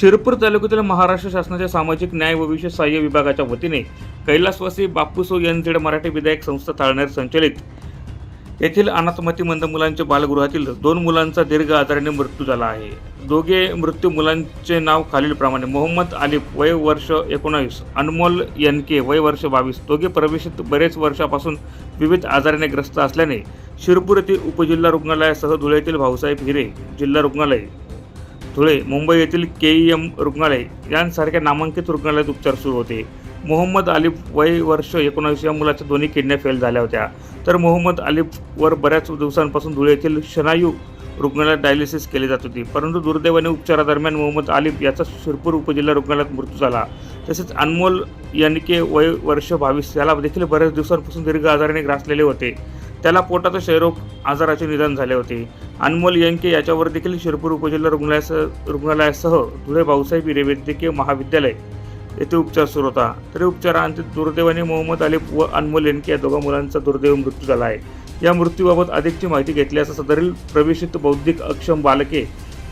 शिरपूर तालुक्यातील महाराष्ट्र शासनाच्या सामाजिक न्याय व विशेष सहाय्य विभागाच्या वतीने कैलासवासी बापूसो एन झेड मराठी विधायक संस्था ताळनेर संचलित येथील अनाथमतीमंद मुलांच्या बालगृहातील दोन मुलांचा दीर्घ आजाराने मृत्यू झाला आहे. दोघे मृत्यू मुलांचे नाव खालीलप्रमाणे मोहम्मद आलिफ वय वर्ष एकोणावीस अनमोल एनके वय वर्ष बावीस. दोघे प्रवेशित बरेच वर्षापासून विविध आजाराने ग्रस्त असल्याने शिरपूर येथील उपजिल्हा रुग्णालयासह धुळ्यातील भाऊसाहेब हिरे जिल्हा रुग्णालय. धुळे मुंबई येथील के ई एम रुग्णालय यांसारख्या नामांकित रुग्णालयात उपचार सुरू होते. मोहम्मद आलिफ वय वर्ष एकोणावीस या मुलाच्या दोन्ही किडन्या फेल झाल्या होत्या. तर मोहम्मद आलिफवर बऱ्याच दिवसांपासून धुळे येथील शनायू रुग्णालयात डायलिसिस केली जात होती. परंतु दुर्दैवाने उपचारादरम्यान मोहम्मद आलिफ याचा शिरपूर उपजिल्हा रुग्णालयात मृत्यू झाला. तसेच अनमोल यानिके वय वर्ष बावीस याला देखील बऱ्याच दिवसांपासून दीर्घ आजाराने ग्रासलेले होते. त्याला पोटाचा क्षयरोग आजाराचे निदान झाले होते. अनमोल यांके याच्यावर देखील शिरपूर उपजिल्हा रुग्णालयासह रुग्णालयासह धुळे भाऊसाहेब हिरे वैद्यकीय महाविद्यालय येथे उपचार सुरू होता. तरी उपचारांती दुर्दैवाने मोहम्मद अलिफ व अनमोल यांके या दोघा मुलांचा दुर्दैव मृत्यू झाला आहे. या मृत्यूबाबत अधिकची माहिती घेतली सदरील प्रवेशित बौद्धिक अक्षम बालके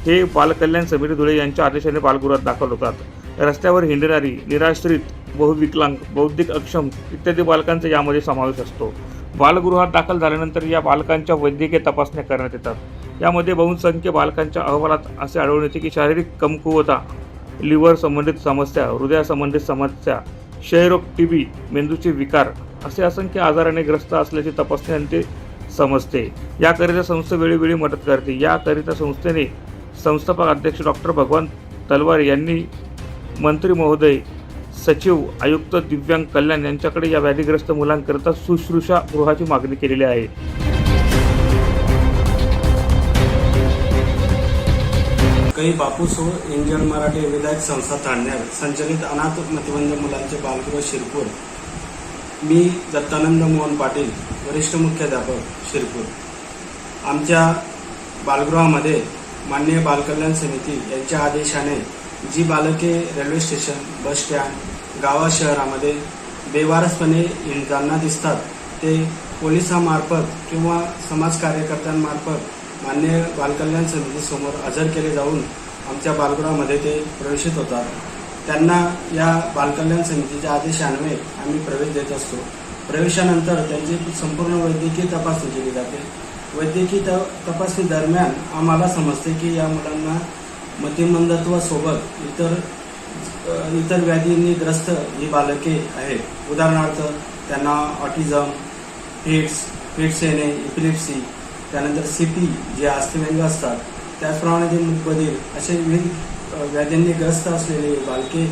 हे बालकल्याण समिती धुळे यांच्या आदेशाने बालगृहात दाखल होतात. रस्त्यावर हिंडणारी निराश्रित बहुविकलांग बौद्धिक अक्षम इत्यादी बालकांचा यामध्ये समावेश असतो. बालगृहात दाखल झाल्यानंतर या बालकांच्या वैद्यकीय तपासण्या करण्यात येतात. यामध्ये बहुसंख्य बालकांच्या अहवालात असे आढळून येते की शारीरिक कमकुवता लिव्हर संबंधित समस्या हृदयासंबंधित समस्या क्षयरोग टीबी मेंदूचे विकार असे असंख्य आजाराने ग्रस्त असल्याची तपासण्यांचे समजते. याकरिता संस्था वेळोवेळी मदत करते. याकरिता संस्थेने संस्थापक अध्यक्ष डॉक्टर भगवान तलवार यांनी मंत्री महोदय सचिव आयुक्त दिव्यांग कल्याण यांच्याकडे या व्याधीग्रस्त मुलांकरिता शुश्रूषा गृहाची मागणी केलेली आहे. कई बापू सो इंडियन मराठी विधायक संस्था तांडण्यार संचलित अनाथ मतिबंध मुलांचे बालगृह शिरपूर मी दत्तानंद मोहन पाटील वरिष्ठ मुख्याध्यापक शिरपूर. आमच्या बालगृहामध्ये माननीय बालकल्याण समिती यांच्या आदेशाने जी बालके रेल्वे स्टेशन बस स्टँड गावा शहरामध्ये बेवारसपणे हिंडताना दिसतात ते पोलिसामार्फत किंवा समाज कार्यकर्त्यांमार्फत मान्य बालकल्याण समितीसमोर हजर केले जाऊन आमच्या बालगृहामध्ये ते प्रवेशित होतात. त्यांना या बालकल्याण समितीच्या आदेशान्वये आम्ही प्रवेश देत असतो. प्रवेशानंतर त्यांची संपूर्ण वैद्यकीय तपासणी केली जाते. वैद्यकीय त तपासणी दरम्यान आम्हाला समजते की या मुलांना मध्यमंदत्वासोबत इतर इतर व्याधींनी ग्रस्त ही बालके आहेत. उदाहरणार्थ त्यांना ऑटिझम फिट्स हिट्स येणे इपिलेप्सी त्यानंतर सीपी जे अस्थिव्यंग असतात. त्याचप्रमाणे जे मुखबधीर असे विविध व्याधींनी ग्रस्त असलेले बालके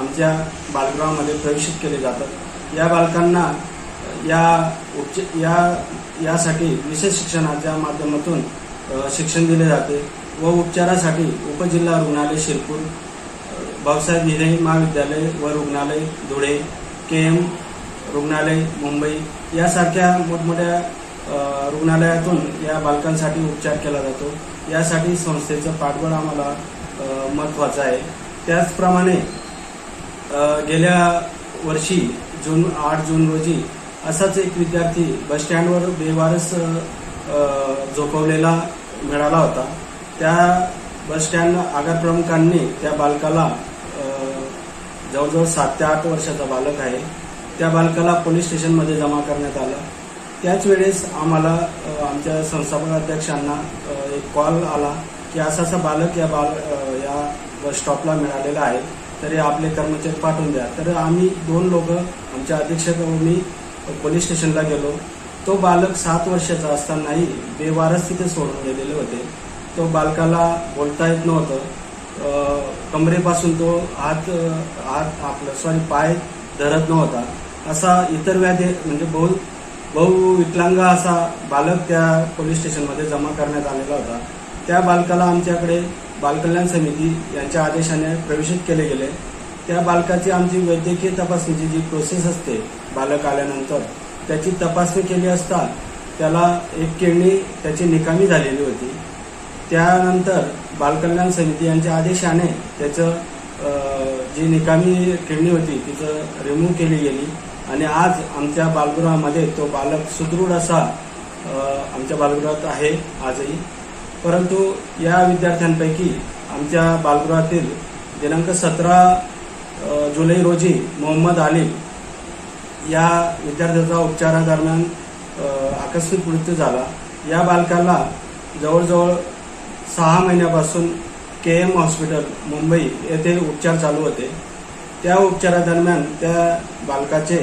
आमच्या बालगृहामध्ये प्रवेशित केले जातात. या बालकांना या उपच या यासाठी विशेष शिक्षणाच्या माध्यमातून शिक्षण दिले जाते. व उपचारासाठी उपजिल्हा रुग्णालय शिरपूर अ, भाऊसाहेब महाविद्यालय व रुग्णालय धुळे के एम रुग्णालय मुंबई यासारख्या मोठमोठ्या रुग्णालयातून या बालकांसाठी उपचार केला जातो. यासाठी संस्थेचं पाठबळ आम्हाला अ, महत्त्वाचं आहे. त्याचप्रमाणे गेल्या वर्षी जून आठ जून रोजी असाच एक विद्यार्थी बसस्टँडवर बेवारस झोपवलेला मिळाला होता. त्या बस स्टँड आगार प्रमुखांनी त्या बालकाला जवळजवळ सात ते आठ वर्षाचा बालक आहे. त्या बालकाला पोलीस स्टेशनमध्ये जमा करण्यात आलं. त्याच वेळेस आम्हाला आमच्या संस्थापक अध्यक्षांना एक कॉल आला की असा असा बालक या बाल या बस स्टॉपला मिळालेला आहे. तरी आपले कर्मचारी पाठवून द्या. तर आम्ही दोन लोक आमच्या अधीक्षक मी पोलीस स्टेशनला गेलो. तो बालक सात वर्षाचा असतानाही बेवारस तिथे सोडून गेलेले होते. तो बालकाला बोलता येत नव्हतं. कमरेपासून तो हात हात आपलं सॉरी पाय धरत नव्हता. असा इतर व्याधी म्हणजे बहु बहु विकलांग असा बालक त्या पोलीस स्टेशनमध्ये जमा करण्यात आलेला होता. त्या बालकाला आमच्याकडे बालकल्याण समिती यांच्या आदेशाने प्रवेशित केले गेले. त्या बालकाची आमची वैद्यकीय तपासणीची जी प्रोसेस असते बालक आल्यानंतर त्याची तपासणी केली असता त्याला एक किडनी त्याची निकामी झालेली होती. त्यानंतर बालकल्याण समिती यांच्या आदेशाने त्याचं जी निकामी खेळणी होती तिचं रिमूव्ह केली गेली. आणि आज आमच्या बालगृहामध्ये तो बालक सुदृढ असा आमच्या बालगृहात आहे आजही. परंतु या विद्यार्थ्यांपैकी आमच्या बालगृहातील दिनांक सतरा जुलै रोजी मोहम्मद आलिम या विद्यार्थ्याचा उपचारादरम्यान आकस्मिक मृत्यू झाला. या बालकाला जवळजवळ सहा महिन्यापासून के एम हॉस्पिटल मुंबई येथे उपचार चालू होते. त्या उपचारादरम्यान त्या बालकाचे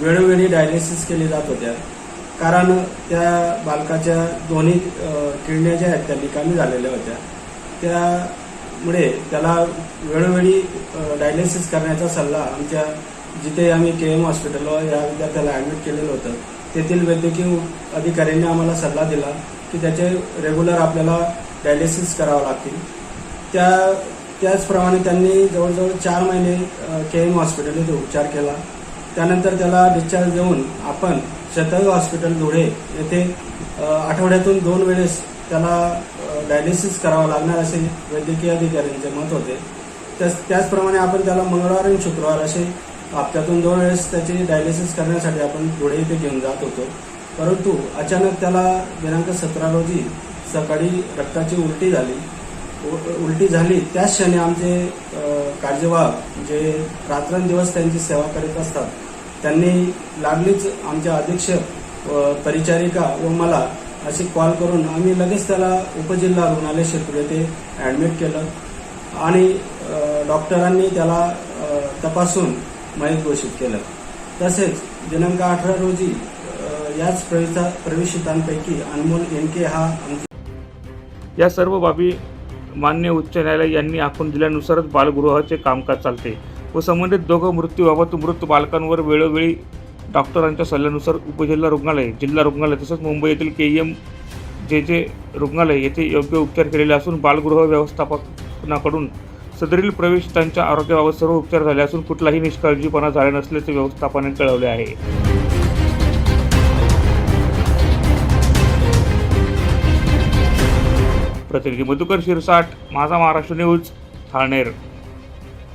वेळोवेळी डायलिसिस केली जात होत्या. कारण त्या बालकाच्या दोन्ही किडण्या ज्या आहेत त्या निकामी झालेल्या होत्या. त्यामुळे त्याला वेळोवेळी डायलिसिस करण्याचा सल्ला आमच्या जिथे आम्ही के एम हॉस्पिटलवर या विद्यार्थ्याला ॲडमिट केलेलं होतं तेथील वैद्यकीय अधिकाऱ्यांनी आम्हाला सल्ला दिला की त्याचे रेग्युलर आपल्याला डायलिसिस करावं लागतील. त्या त्याचप्रमाणे त्यांनी जवळजवळ चार महिने के एम हॉस्पिटल येथे उपचार केला. त्यानंतर त्याला डिस्चार्ज देऊन आपण शतग हॉस्पिटल धुळे येथे आठवड्यातून दोन वेळेस त्याला डायलिसिस करावं लागणार असे वैद्यकीय अधिकाऱ्यांचे मत होते. त्याच त्याचप्रमाणे आपण त्याला मंगळवार आणि शुक्रवार असे हप्त्यातून दोन वेळेस त्याची डायलिसिस करण्यासाठी आपण धुळे इथे घेऊन जात होतो. परंतु अचानक त्याला दिनांक सतरा रोजी सकाळी रक्ताची उलटी झाली. उलटी झाली. त्याच क्षणी आमचे कार्यवाह जे रात्रंदिवस त्यांची सेवा करीत असतात त्यांनी लागलीच आमच्या अधीक्षक परिचारिका व मला अशी कॉल करून आम्ही लगेच त्याला उपजिल्हा रुग्णालय शिरपूर येथे ॲडमिट केलं आणि डॉक्टरांनी त्याला तपासून मयत घोषित केलं. तसेच दिनांक अठरा रोजी याच प्रविता प्रवेशितांपैकी अनमोल एनके हा आमचा या सर्व बाबी मान्य उच्च न्यायालय यांनी आखून दिल्यानुसारच बालगृहाचे कामकाज चालते व संबंधित दोघं मृत्यूबाबत मृत बालकांवर वेळोवेळी डॉक्टरांच्या सल्ल्यानुसार उपजिल्हा रुग्णालय जिल्हा रुग्णालय तसंच मुंबई येथील के एम जे जे रुग्णालय येथे योग्य उपचार केलेले असून बालगृह व्यवस्थापनाकडून सदरील प्रवेश त्यांच्या आरोग्याबाबत सर्व उपचार झाले असून कुठलाही निष्काळजीपणा झाला नसल्याचे व्यवस्थापनाने कळवले आहे. प्रतिनिधी मधुकर शिरसाट माझा महाराष्ट्र न्यूज ठाणेर.